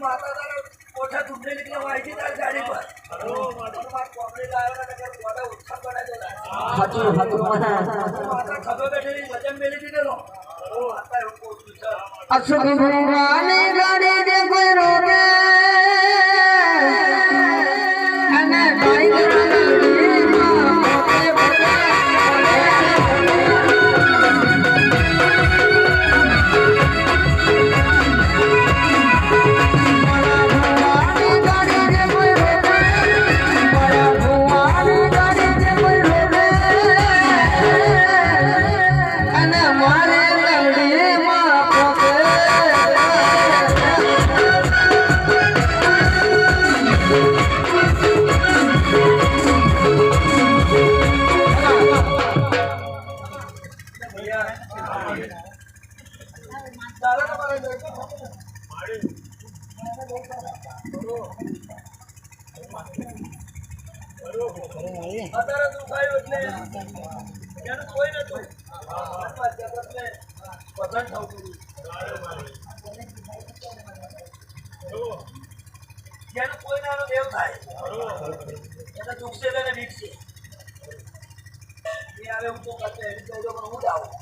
માતા પોઠા તૂટેલી નીકળવા આવી તારી ગાડી પર. કોમડી લાવ્યો હતું હતું અશુભ ભગવાન ગણે જેનું કોઈ નાનો દેવ થાય એને દુઃખ છે તેને એ આવે હું તો કરતો એની કહેજો પણ હું જ આવું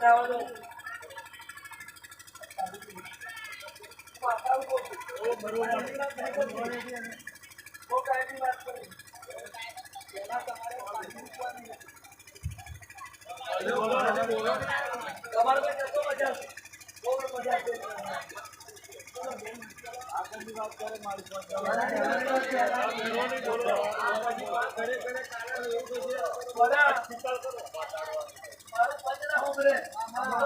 છોકરાઓનું મારી વાત કરે ઘરે ઘરે કારણ એવું છે બધા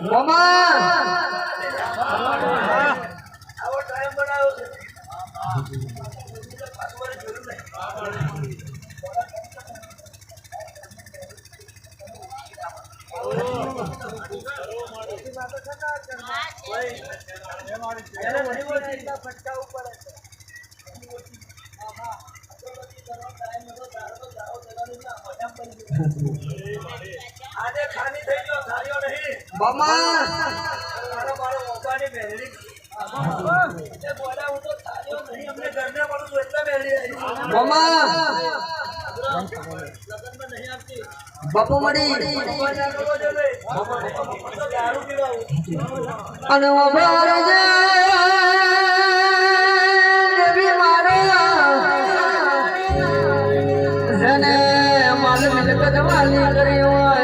મોમાં. આવો ટાઈમ બનાવ્યો છે આજે બાપુ મળી અને જને માલ મિલકત કરી હોય